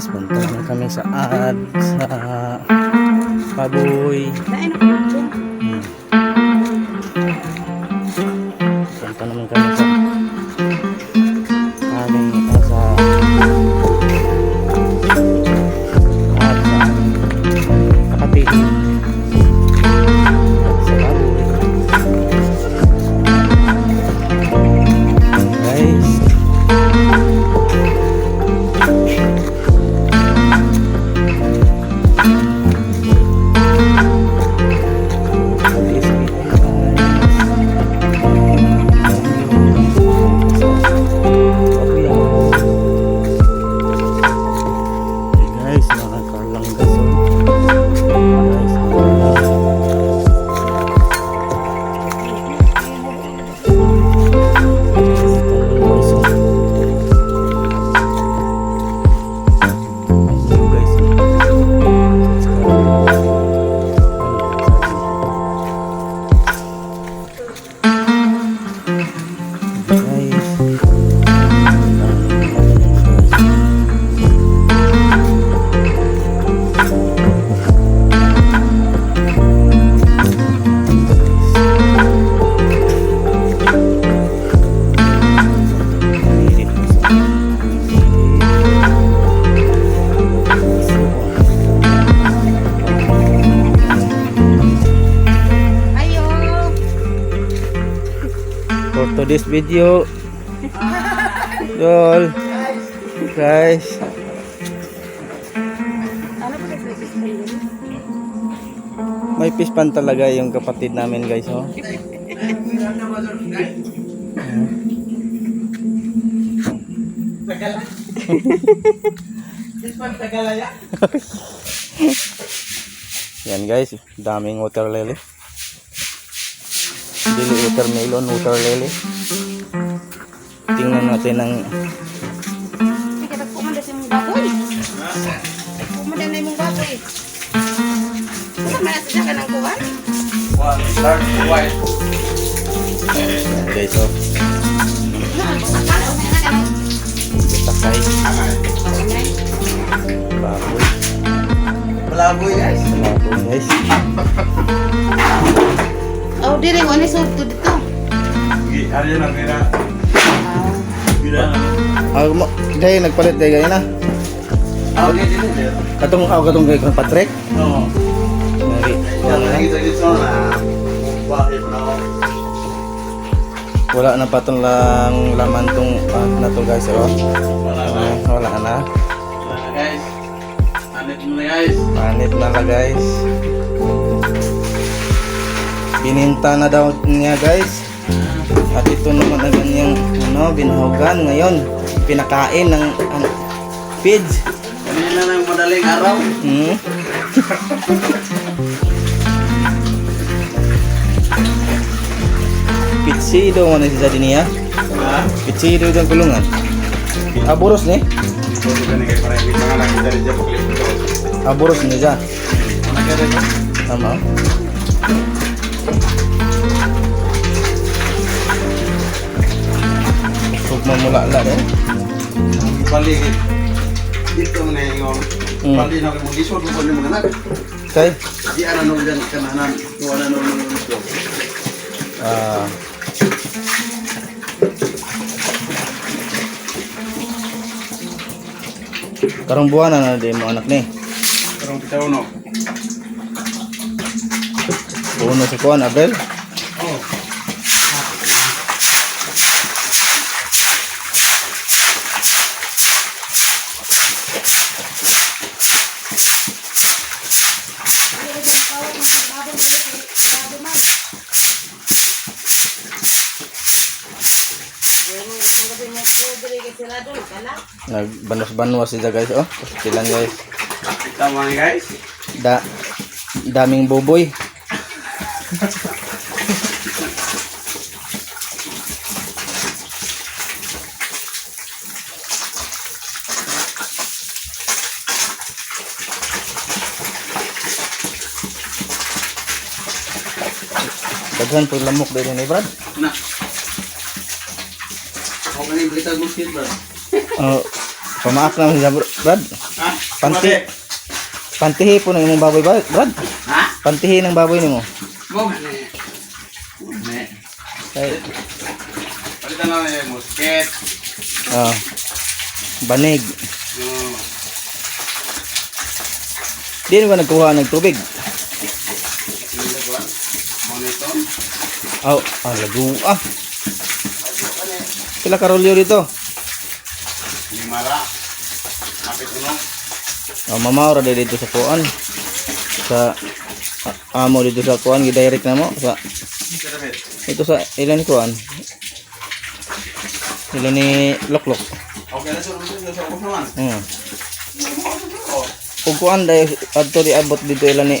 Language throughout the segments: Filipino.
guys, punta kami sa ad sa Paboy. Lain ako For today's video, Dol, guys, may fish pan talaga yung kapatid namin guys, oh. Yan guys, daming water lily. Dili watermelon, water lily. Tingnan natin ang baboy. Baboy. Sakala, una na kami. Sakay, baboy. Malaboy guys. Baboy guys. Oh, diri mo ni surto dito. Ano yun ang pira? Ah, Pira na. Ah, mo, dahil nagpalit dahil ganyan na. Okay, din din. Katong ako katong kay kong Patrick. Oo. Yan na kita dito na. Na? Wala na pa tong lang laman tong ah, na to guys, oh. Wala na. Ah, wala na. Wala na guys. Anit mo na guys. Panit na guys. Bininta na daw niya guys. At ito naman ang kanyang ano, binhogan ngayon. Pinakain ng ano, feeds. Kanina ng madaling araw. Hmm. Pitsido mo na si Sadinia. Ha? Pitsido yung kulungan. Aburos ni? Na yung paglip ito. Aburos ni siya. Ano ka rin? Tama. Huwag mamulala eh. Paligid. Dito mo na yung Mm. Pali na kayo mag-isod mo ng mga anak. Okay? Di ano nung dyan kananan. Kung ano nung nung ito. Ah. Karong buwan na na din mo anak ni. Pero bitaw no. Uno sa kuan Abel. Oh. Nagbanos-banos siya guys oh. Silang guys. Tama guys. Da daming boboy. Daghan po lamok din ni Brad. Na. Ako balita mo skid bro. Oh, Pamaak na siya, Brad. Ha? Panti. Pantihi po ng imong baboy, Brad. Brad. Ha? Pantihi ng baboy nimo. Ni. Ne. Kay Palitan na na yung musket. ah banig. Yung Di ba nagkuha ng tubig? lagwan. Monitor. Aw, ah, lagu ah. Pila karolyo dito? Limara. Kapit uno. Oh, mamaw ra dito sa kuan. Sa ah, amo dito sa kuan, gi-direct na mo sa ito sa ilan ni kuan. Ilan ni Loklok. Okay na sa ubos naman. Hmm. Ug kuan day adto di abot dito ilan ni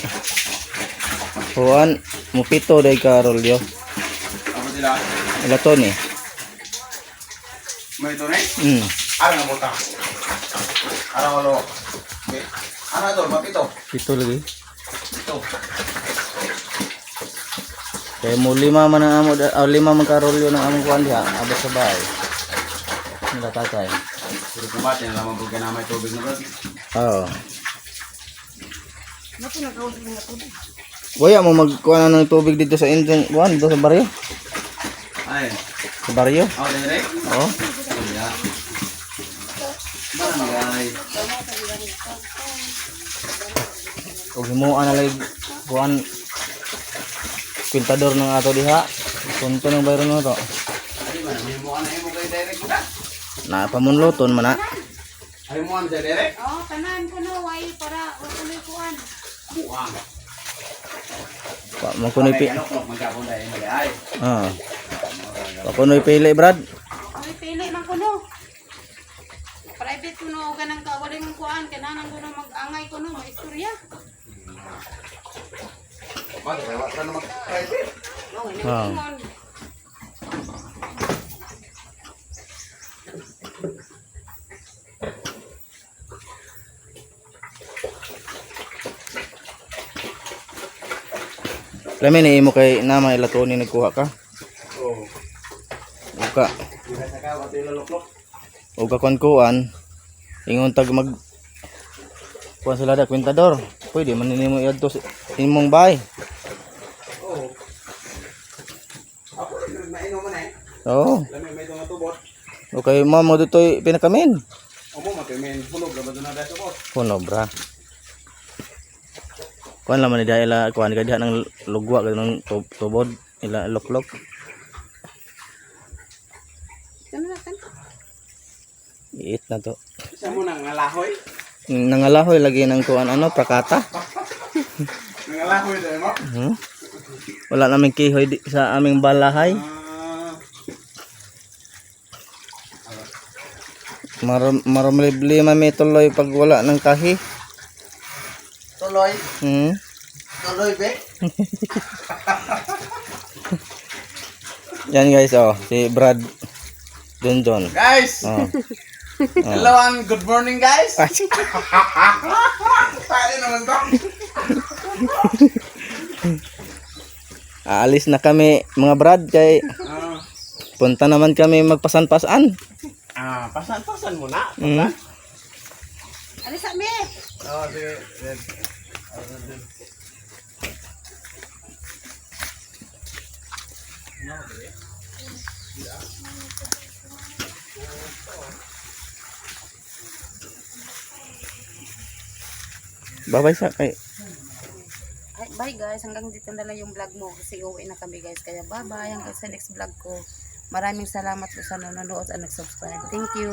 kuan mo pito day karolyo. Apa sila? Ila to ni. May ito rin? Hmm. Ara nga buta. Ara walo. Okay. Ara to, mapito. Pito lagi. Ito. Kaya mo lima man ang amo da- ah, lima man karolyo ng among kuan diha abot sa bahay. Nila tatay. Puro kumate na lamang pagka na may tubig na bro. Oo. Nato nagkausap ng tubig. Waya mo magkuha na ng tubig dito sa Indian kuan dito sa baryo. Ay. Sa baryo. Ako direct. Oo. Ya. Barangay. Ug himuan na lang kuan kwintador ng ato diha. Punto ng bayro no to. Na pamunloton man na. Ay mo sa direct. Oh, tanan ko no, way para utuloy kuan. Buang. Pa pi. Mo ay. Ah. Pa kunoy pili brad. Ay, pili man ko no. Private ko no, ganang ka, wala mong kuan, kananan ko no, mag-angay ko no, maistorya. Na? Oh, Ah. Lamin ni imo kay nama ilatoni nagkuha ka. Oo. Ug ka Dila sa ka wala loloklok. ug ka kuan. Ingon tag mag kuan sila da kwintador. Pwede man nimo iadto sa imong bahay. Oo. Ako nainom man eh. Oo. Lamay may tunga tubot. Okay, mo mo ditoy pinakamin. Omo matimin hulog na ba doon na dahil tubot? Kuno bra. Kuan laman ni dahil ila kuan ka diha ng lugwa ka ng tub- tubod ila loklok. Ano na kan? Iit na to. Isa mo nang ngalahoy. Nangalahoy lagi ng kuan ano prakata. Ngalahoy dahil mo. Hmm? Wala naming kihoy di, sa aming balahay. Ah. Maram maramlibli mami tuloy pag wala ng kahi. Tuloy. Hmm? Tuloy be. Yan guys oh, si Brad Donjon. Guys. Oh. Hello and good morning guys. Tayo naman to. Aalis na kami mga Brad kay Ah. punta naman kami magpasan-pasan. Ah, pasan-pasan mo na. Hmm? Ano sa mi? Oh, sige. Babay sa kay Ay, bye guys, hanggang dito na lang yung vlog mo kasi uwi na kami guys. Kaya bye bye hanggang sa next vlog ko. Maraming salamat po sa nanonood at nag-subscribe. Thank you.